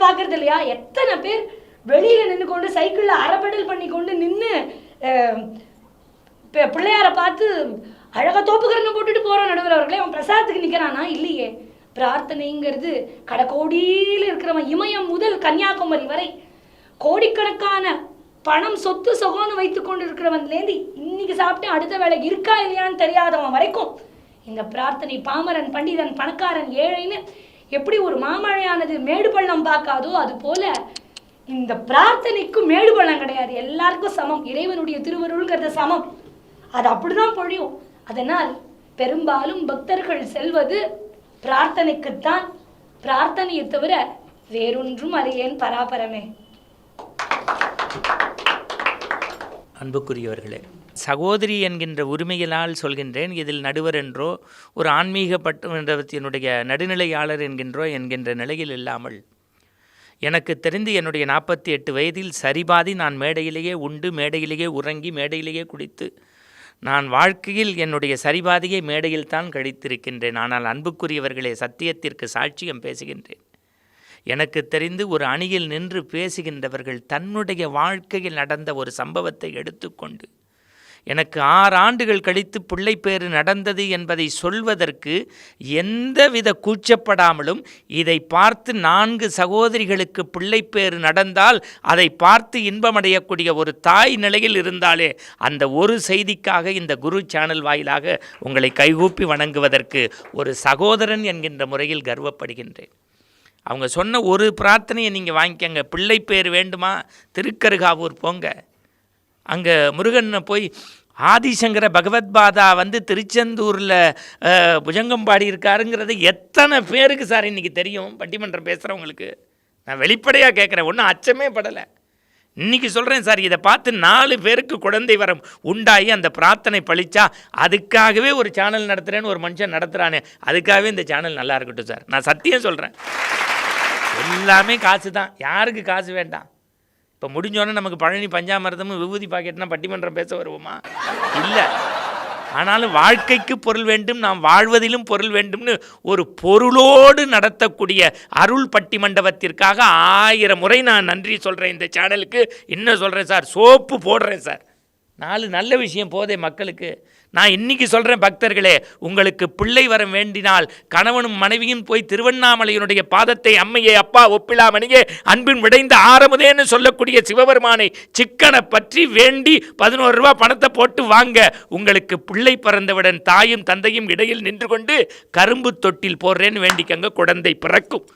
பார்க்கறது இல்லையா எத்தனை பேர் வெளியில நின்று கொண்டு சைக்கிளில் அறப்படல் பண்ணி கொண்டு நின்று பிள்ளையாரை பார்த்து அழகாக தோப்புக்கரணம் போட்டுட்டு போறான் நடுவர் அவர்களே அவன் பிரசாதத்துக்கு நிற்கிறானா இல்லையே. பிரார்த்தனைங்கிறது கடக்கோடியில் இருக்கிறவன் இமயம் முதல் கன்னியாகுமரி வரை கோடிக்கணக்கான பணம் சொத்து சொகோன்னு வைத்து கொண்டு இருக்கிறவன்லேருந்து இன்னைக்கு சாப்பிட்டு அடுத்த வேலை இருக்கா இல்லையான்னு தெரியாதவன் வரைக்கும் இந்த பிரார்த்தனை பாமரன் பண்டிதன் பணக்காரன் ஏழைன்னு எப்படி ஒரு மாமழையானது மேடு பள்ளம் பார்க்காதோ அது போல இந்த பிரார்த்தனைக்கும் மேடு பள்ளம் கிடையாது. எல்லாருக்கும் சமம். இறைவனுடைய திருவருள்ங்கிறது சமம். அது அப்படிதான் பொழியும். அதனால் பெரும்பாலும் பக்தர்கள் செல்வது பிரார்த்தனைக்குத்தான். பிரார்த்தனையை தவிர வேறொன்றும் அறியேன் பராபரமே. அன்புக்குரியவர்களே சகோதரி என்கின்ற உரிமையினால் சொல்கின்றேன் இதில் நடுவர் என்றோ ஒரு ஆன்மீக பட்டமன்றத்தினுடைய நடுநிலையாளர் என்கின்றோ என்கின்ற நிலையில் இல்லாமல் எனக்கு தெரிந்து என்னுடைய நாற்பத்தி எட்டு வயதில் சரிபாதி நான் மேடையிலேயே உண்டு மேடையிலேயே உறங்கி மேடையிலேயே குடித்து நான் வாழ்க்கையில் என்னுடைய சரிபாதியை மேடையில் தான் கழித்திருக்கின்றேன். ஆனால் அன்புக்குரியவர்களே சத்தியத்திற்கு சாட்சியம் பேசுகின்றேன். எனக்கு தெரிந்து ஒரு அணியில் நின்று பேசுகின்றவர்கள் தன்னுடைய வாழ்க்கையில் நடந்த ஒரு சம்பவத்தை எடுத்துக்கொண்டு எனக்கு ஆறு ஆண்டுகள் கழித்து பிள்ளைப்பேறு நடந்தது என்பதை சொல்வதற்கு எந்தவித கூச்சப்படாமலும் இதை பார்த்து நான்கு சகோதரிகளுக்கு பிள்ளைப்பேறு நடந்தால் அதை பார்த்து இன்பமடையக்கூடிய ஒரு தாய் நிலையில் இருந்தாலே அந்த ஒரு செய்திக்காக இந்த குரு சேனல் வாயிலாக உங்களை கைகூப்பி வணங்குவதற்கு ஒரு சகோதரன் என்கின்ற முறையில் கர்வப்படுகின்றேன். அவங்க சொன்ன ஒரு பிரார்த்தனையை நீங்கள் வாங்கிக்கங்க. பிள்ளை பேர் வேண்டுமா? திருக்கருகாவூர் போங்க. அங்கே முருகனை போய் ஆதிசங்கர பகவத்பாதா வந்து திருச்செந்தூரில் புஜங்கம் பாடியிருக்காருங்கிறது எத்தனை பேருக்கு சார் இன்றைக்கி தெரியும்? பட்டிமன்றம் பேசுகிறவங்களுக்கு நான் வெளிப்படையாக கேட்குறேன் ஒன்றும் அச்சமே படலை. இன்னைக்கு சொல்கிறேன் சார் இதை பார்த்து நாலு பேருக்கு குழந்தை வரம் உண்டாகி அந்த பிரார்த்தனை பழிச்சா அதுக்காகவே ஒரு சேனல் நடத்துகிறேன்னு ஒரு மனுஷன் நடத்துகிறானே அதுக்காகவே இந்த சேனல் நல்லா இருக்கட்டும் சார். நான் சத்தியம் சொல்கிறேன் எல்லாமே காசு தான் யாருக்கு காசு வேண்டாம்? இப்போ முடிஞ்சோடனே நமக்கு பழனி பஞ்சாமிரதமும் விபூதி பாக்கெட்னா பட்டிமன்றம் பேச வருவோமா? இல்லை. ஆனாலும் வாழ்க்கைக்கு பொருள் வேண்டும் நாம் வாழ்வதிலும் பொருள் வேண்டும்னு ஒரு பொருளோடு நடத்தக்கூடிய அருள் பட்டி மண்டபத்திற்காக ஆயிரம் முறை நான் நன்றி சொல்கிறேன் இந்த சேனலுக்கு. இன்னும் சொல்கிறேன் சார் சோப்பு போடுறேன் சார். நாலு நல்ல விஷயம் போதே மக்களுக்கு. நான் இன்னைக்கு சொல்கிறேன் பக்தர்களே உங்களுக்கு பிள்ளை வரம் வேண்டினால் கணவனும் மனைவியும் போய் திருவண்ணாமலையினுடைய பாதத்தை அம்மையே அப்பா ஒப்பிலாமணியே அன்பின் விடைந்த ஆரமுதேன்னு சொல்லக்கூடிய சிவபெருமானை சிக்கனை பற்றி வேண்டி பதினோரு ரூபா பணத்தை போட்டு வாங்க. உங்களுக்கு பிள்ளை பிறந்தவுடன் தாயும் தந்தையும் இடையில் நின்று கொண்டு கரும்பு தொட்டில் போடுறேன்னு வேண்டிக்கங்க குழந்தை பிறக்கும்.